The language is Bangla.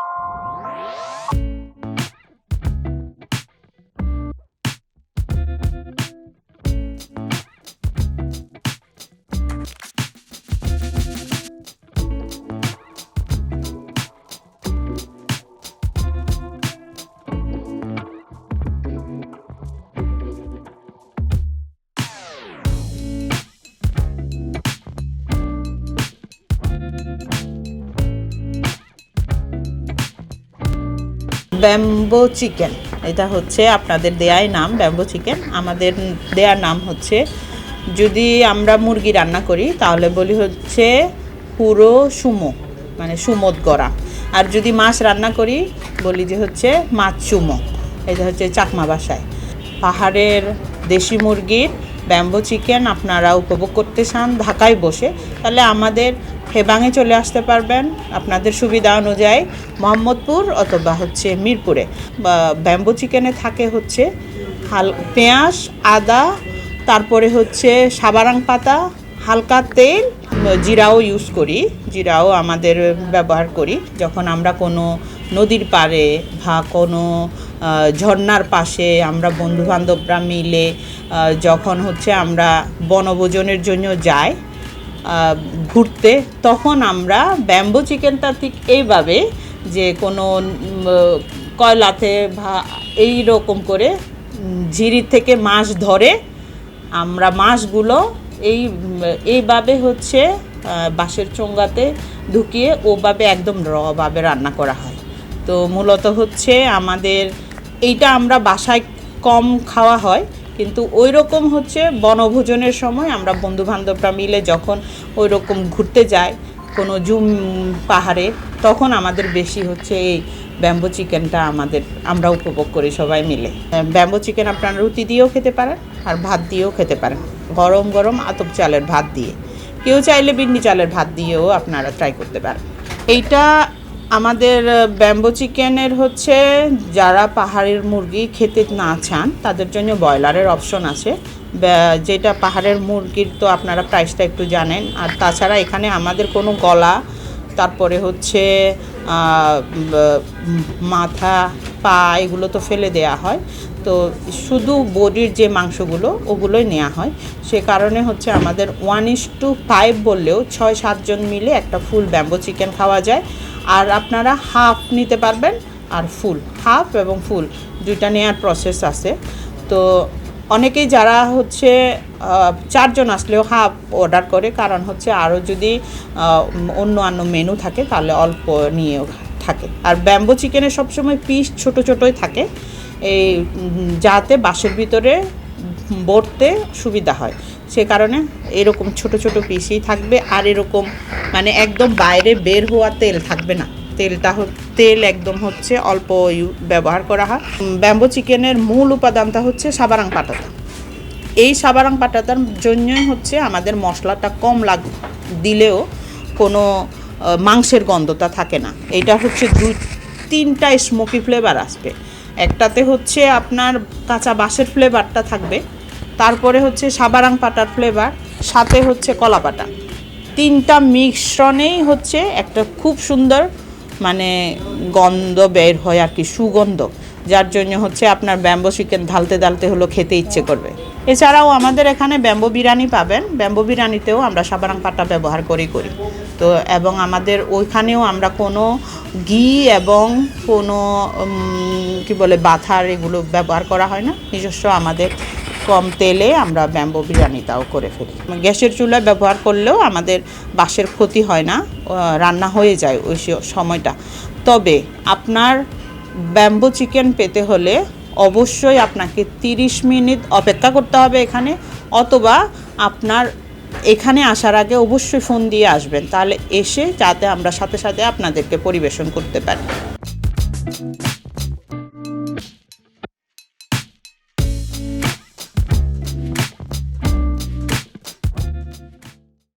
you bamboo chicken. এটা হচ্ছে আপনাদের দেয়াই নাম, ব্যাম্বো চিকেন। আমাদের দেয়ার নাম হচ্ছে, যদি আমরা মুরগি রান্না করি, তাহলে বলি হচ্ছে পুরো সুমো মানে সুমোদ গড়া। আর যদি মাছ রান্না করি, বলি যে হচ্ছে মাছ চুমো এটা হচ্ছে চাকমা বাসায়। পাহাড়ের দেশি মুরগির ব্যাম্বো চিকেন আপনারা উপভোগ করতে চান, ঢাকায় বসে, তাহলে আমাদের হেবাঙে চলে আসতে পারবেন। আপনাদের সুবিধা অনুযায়ী মোহাম্মদপুর অথবা হচ্ছে মিরপুরে। বা ব্যাম্বো চিকেনে থাকে হচ্ছে হাল পেঁয়াজ আদা তারপরে হচ্ছে সাবারাং পাতা হালকা তেল জিরাও ইউজ করি। জিরাও আমাদের ব্যবহার করি। যখন আমরা কোনো নদীর পাড়ে বা কোনো আহ, ঝর্ণার পাশে আমরা বন্ধু বান্ধবরা মিলে যখন হচ্ছে আমরা বনভোজনের জন্য যাই ঘুরতে, তখন আমরা ব্যাম্বো চিকেনটা ঠিক এইভাবে যে কোনো কয়লাতে বা এই রকম করে ঝিরির থেকে মাছ ধরে আমরা মাছগুলো এই এইভাবে হচ্ছে বাঁশের চোঙ্গাতে ঢুকিয়ে ওভাবে একদম রভাবে রান্না করা হয়। তো মূলত হচ্ছে আমাদের, এইটা আমরা বাসায় কম খাওয়া হয় কিন্তু ওই রকম হচ্ছে বনভোজনের সময় আমরা বন্ধু বান্ধবরা মিলে যখন ওই রকম ঘুরতে যাই কোনো জুম পাহাড়ে, তখন আমাদের বেশি হচ্ছে এই ব্যাম্বো চিকেনটা আমাদের, আমরা উপভোগ করি সবাই মিলে। ব্যাম্বো চিকেন আপনারা রুটি দিয়েও খেতে পারেন আর ভাত দিয়েও খেতে পারেন। গরম গরম আতপ চালের ভাত দিয়ে। কেউ চাইলে বিন্নি চালের ভাত দিয়েও আপনারা ট্রাই করতে পারেন। এইটা আমাদের ব্যাম্বো চিকেনের হচ্ছে যারা পাহাড়ের মুরগি খেতে না চান, তাদের জন্য ব্রয়লারের অপশন আছে। যেটা পাহাড়ের মুরগির তো আপনারা প্রাইসটা একটু জানেন। আর তাছাড়া এখানে আমাদের কোনো গলা, তারপরে হচ্ছে মাথা, পা, এগুলো তো ফেলে দেয়া হয়। তো শুধু বডির যে মাংসগুলো, ওগুলোই নেওয়া হয়। সে কারণে হচ্ছে আমাদের ওয়ান ইস টু ফাইভ বললেও ছয় সাতজন মিলে একটা ফুল ব্যাম্বো চিকেন খাওয়া যায়। আর আপনারা হাফ নিতে পারবেন আর ফুল হাফ এবং ফুল দুইটা নেওয়ার প্রসেস আছে। তো অনেকেই যারা হচ্ছে চারজন আসলেও হাফ অর্ডার করে, কারণ হচ্ছে আরও যদি অন্য অন্য মেনু থাকে তাহলে অল্প নিয়েও থাকে। আর ব্যাম্বো চিকেনের সবসময় পিস ছোট, ছোটই থাকে। এই যাতে বাসের ভিতরে ভরতে সুবিধা হয়। সে কারণে এরকম ছোট ছোট পিসই থাকবে আর এরকম মানে একদম বাইরে বের হওয়া তেল থাকবে না। তেলটা তেল একদম হচ্ছে অল্প ব্যবহার করা হয়। ব্যাম্বো চিকেনের মূল উপাদানটা হচ্ছে সাবারাং পাটাটা এই সাবারাং পাটাতার জন্যই হচ্ছে আমাদের মশলাটা কম লাগ, দিলেও কোনো মাংসের গন্ধটা থাকে না। এটা হচ্ছে দু তিনটা স্মোকি ফ্লেভার আসবে। একটাতে হচ্ছে আপনার কাঁচা বাঁশের ফ্লেভারটা থাকবে, তারপরে হচ্ছে সাবারাং পাটার ফ্লেভার সাথে হচ্ছে কলা পাটা তিনটা মিশ্রণেই হচ্ছে একটা খুব সুন্দর মানে গন্ধ বের হয় আর কি, সুগন্ধ, যার জন্য হচ্ছে আপনার ব্যাম্বো চিকেন ঢালতে ঢালতে হলো খেতে ইচ্ছে করবে। এছাড়াও আমাদের এখানে ব্যাম্বো বিরিয়ানি পাবেন, ব্যাম্বো বিরিয়ানিতেও আমরা সাবারাং পাটা ব্যবহার করেই করি। তো এবং আমাদের ওইখানেও আমরা কোনো ঘি এবং কোনো কি বলে, বাথার এগুলো ব্যবহার করা হয় না। নিজস্ব আমাদের কম তেলে আমরা ব্যাম্বো বিরিয়ানিটাও করে ফেলি। গ্যাসের চুলা ব্যবহার করলেও আমাদের বাঁশের ক্ষতি হয় না রান্না হয়ে যায় ওই সময়টা। তবে আপনার ব্যাম্বো চিকেন পেতে হলে অবশ্যই আপনাকে 30 মিনিট অপেক্ষা করতে হবে এখানে, অথবা আপনার এখানে আসার আগে অবশ্যই ফোন দিয়ে আসবেন, তাহলে এসে যাতে আমরা সাথে সাথে আপনাদেরকে পরিবেশন করতে পারি।